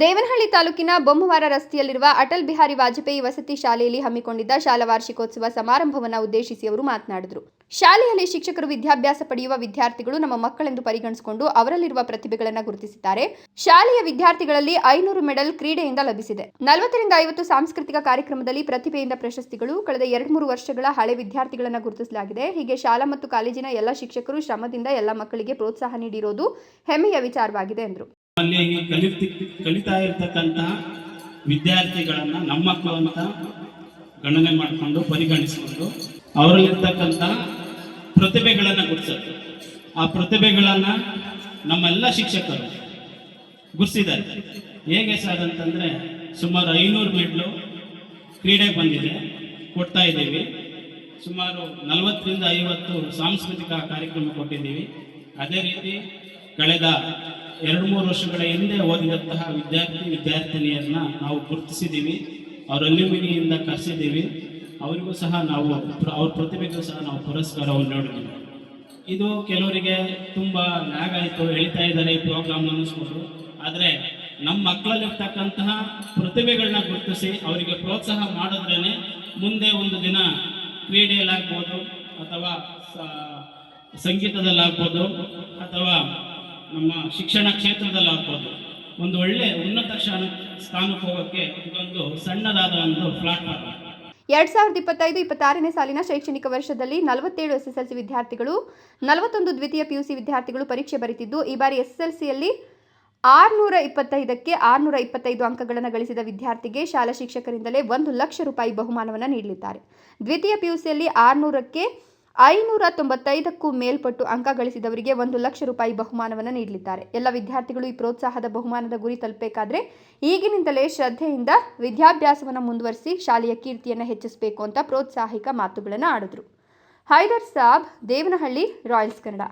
ದೇವನಹಳ್ಳಿ ತಾಲೂಕಿನ ಬೊಮ್ಮವಾರ ರಸ್ತೆಯಲ್ಲಿರುವ ಅಟಲ್ ಬಿಹಾರಿ ವಾಜಪೇಯಿ ವಸತಿ ಶಾಲೆಯಲ್ಲಿ ಹಮ್ಮಿಕೊಂಡಿದ್ದ ಶಾಲಾ ವಾರ್ಷಿಕೋತ್ಸವ ಸಮಾರಂಭವನ್ನು ಉದ್ದೇಶಿಸಿ ಅವರು ಮಾತನಾಡಿದರು. ಶಾಲೆಯಲ್ಲಿ ಶಿಕ್ಷಕರು ವಿದ್ಯಾಭ್ಯಾಸ ಪಡೆಯುವ ವಿದ್ಯಾರ್ಥಿಗಳು ನಮ್ಮ ಮಕ್ಕಳೆಂದು ಪರಿಗಣಿಸಿಕೊಂಡು ಅವರಲ್ಲಿರುವ ಪ್ರತಿಭೆಗಳನ್ನು ಗುರುತಿಸಿದ್ದಾರೆ. ಶಾಲೆಯ ವಿದ್ಯಾರ್ಥಿಗಳಲ್ಲಿ ಐನೂರು ಮೆಡಲ್ ಕ್ರೀಡೆಯಿಂದ ಲಭಿಸಿದೆ. ನಲವತ್ತರಿಂದ ಐವತ್ತು ಸಾಂಸ್ಕೃತಿಕ ಕಾರ್ಯಕ್ರಮದಲ್ಲಿ ಪ್ರತಿಭೆಯಿಂದ ಪ್ರಶಸ್ತಿಗಳು, ಕಳೆದ ಎರಡು ಮೂರು ವರ್ಷಗಳ ಹಳೆ ವಿದ್ಯಾರ್ಥಿಗಳನ್ನು ಗುರುತಿಸಲಾಗಿದೆ. ಹೀಗೆ ಶಾಲಾ ಮತ್ತು ಕಾಲೇಜಿನ ಎಲ್ಲ ಶಿಕ್ಷಕರು ಶ್ರಮದಿಂದ ಎಲ್ಲ ಮಕ್ಕಳಿಗೆ ಪ್ರೋತ್ಸಾಹ ನೀಡಿರೋದು ಹೆಮ್ಮೆಯ ವಿಚಾರವಾಗಿದೆ ಎಂದರು. ವಿದ್ಯಾರ್ಥಿಗಳನ್ನ ನಮ್ಮ ಗಣನೆ ಮಾಡಿಕೊಂಡು ಪರಿಗಣಿಸಿಕೊಂಡು ಅವರಲ್ಲಿರ್ತಕ್ಕಂಥ ಪ್ರತಿಭೆಗಳನ್ನು ಗುರ್ಸೋದು ಆ ಪ್ರತಿಭೆಗಳನ್ನು ನಮ್ಮೆಲ್ಲ ಶಿಕ್ಷಕರು ಗುರ್ಸಿದ್ದಾರೆ ಹೇಗೆ ಸರ್ ಅಂತಂದರೆ ಸುಮಾರು ಐನೂರು ಮೆಡ್ಲು ಕ್ರೀಡೆಗೆ ಬಂದಿದೆ, ಕೊಡ್ತಾ ಇದ್ದೀವಿ. ಸುಮಾರು ನಲವತ್ತರಿಂದ ಐವತ್ತು ಸಾಂಸ್ಕೃತಿಕ ಕಾರ್ಯಕ್ರಮ ಕೊಟ್ಟಿದ್ದೀವಿ. ಅದೇ ರೀತಿ ಕಳೆದ ಎರಡು ಮೂರು ವರ್ಷಗಳ ಹಿಂದೆ ಓದಿದಂತಹ ವಿದ್ಯಾರ್ಥಿ ವಿದ್ಯಾರ್ಥಿನಿಯನ್ನು ನಾವು ಗುರುತಿಸಿದ್ದೀವಿ. ಅವರ ಅಲ್ಯೂಮಿನಿಯಿಂದ ಕರೆಸಿದ್ದೀವಿ. ಅವರಿಗೂ ಸಹ ನಾವು ಅವ್ರ ಪ್ರತಿಭೆಗೂ ಸಹ ನಾವು ಪುರಸ್ಕಾರವನ್ನು ನೋಡಿದ್ದೀವಿ. ಇದು ಕೆಲವರಿಗೆ ತುಂಬ ಲ್ಯಾಗ್ ಆಯಿತು, ಹೇಳ್ತಾ ಇದ್ದಾರೆ ಈ ಪ್ರೋಗ್ರಾಮ್ ಅನ್ನಿಸ್ಬೋದು ಆದರೆ ನಮ್ಮ ಮಕ್ಕಳಲ್ಲಿರ್ತಕ್ಕಂತಹ ಪ್ರತಿಭೆಗಳನ್ನ ಗುರುತಿಸಿ ಅವರಿಗೆ ಪ್ರೋತ್ಸಾಹ ಮಾಡಿದ್ರೇ ಮುಂದೆ ಒಂದು ದಿನ ಕ್ರೀಡೆಯಲ್ಲಾಗ್ಬೋದು, ಅಥವಾ ಸಂಗೀತದಲ್ಲಾಗ್ಬೋದು, ಅಥವಾ ನಮ್ಮ ಶಿಕ್ಷಣ ಕ್ಷೇತ್ರದಲ್ಲಾಗ್ಬೋದು. ಒಂದು ಒಳ್ಳೆ ಉನ್ನತ ಸ್ಥಾನಕ್ಕೆ ಹೋಗೋಕ್ಕೆ ಇದೊಂದು ಸಣ್ಣದಾದ ಒಂದು ಪ್ಲಾಟ್ಫಾರ್ಮ್. ಎರಡ್ ಸಾವಿರದ ಇಪ್ಪತ್ತೈದು, ಇಪ್ಪತ್ತಾರನೇ ಸಾಲಿನ ಶೈಕ್ಷಣಿಕ ವರ್ಷದಲ್ಲಿ ನಲವತ್ತೇಳು ಎಸ್ಎಸ್ಎಲ್ಸಿ ವಿದ್ಯಾರ್ಥಿಗಳು, ನಲವತ್ತೊಂದು ದ್ವಿತೀಯ ಪಿಯುಸಿ ವಿದ್ಯಾರ್ಥಿಗಳು ಪರೀಕ್ಷೆ ಬರೆದಿದ್ದು ಈ ಬಾರಿ ಎಸ್ಎಸ್ಎಲ್ಸಿಯಲ್ಲಿ ಆರುನೂರ ಇಪ್ಪತ್ತೈದಕ್ಕೆ ಆರುನೂರ ಇಪ್ಪತ್ತೈದು ಅಂಕಗಳನ್ನು ಗಳಿಸಿದ ವಿದ್ಯಾರ್ಥಿಗೆ ಶಾಲಾ ಶಿಕ್ಷಕರಿಂದಲೇ ಒಂದು ಲಕ್ಷ ರೂಪಾಯಿ ಬಹುಮಾನವನ್ನು ನೀಡಲಿದ್ದಾರೆ. ದ್ವಿತೀಯ ಪಿಯುಸಿಯಲ್ಲಿ ಆರುನೂರಕ್ಕೆ ಐನೂರ ತೊಂಬತ್ತೈದಕ್ಕೂ ಮೇಲ್ಪಟ್ಟು ಅಂಕ ಗಳಿಸಿದವರಿಗೆ ಒಂದು ಲಕ್ಷ ರೂಪಾಯಿ ಬಹುಮಾನವನ್ನು ನೀಡಲಿದ್ದಾರೆ. ಎಲ್ಲ ವಿದ್ಯಾರ್ಥಿಗಳು ಈ ಪ್ರೋತ್ಸಾಹದ ಬಹುಮಾನದ ಗುರಿ ತಲುಪಬೇಕಾದ್ರೆ ಈಗಿನಿಂದಲೇ ಶ್ರದ್ಧೆಯಿಂದ ವಿದ್ಯಾಭ್ಯಾಸವನ್ನು ಮುಂದುವರಿಸಿ ಶಾಲೆಯ ಕೀರ್ತಿಯನ್ನು ಹೆಚ್ಚಿಸಬೇಕು ಅಂತ ಪ್ರೋತ್ಸಾಹಿಕ ಮಾತುಗಳನ್ನು ಆಡಿದ್ರು. ಹೈದರ್ ಸಾಬ್, ದೇವನಹಳ್ಳಿ, ರಾಯಲ್ಸ್ ಕನ್ನಡ.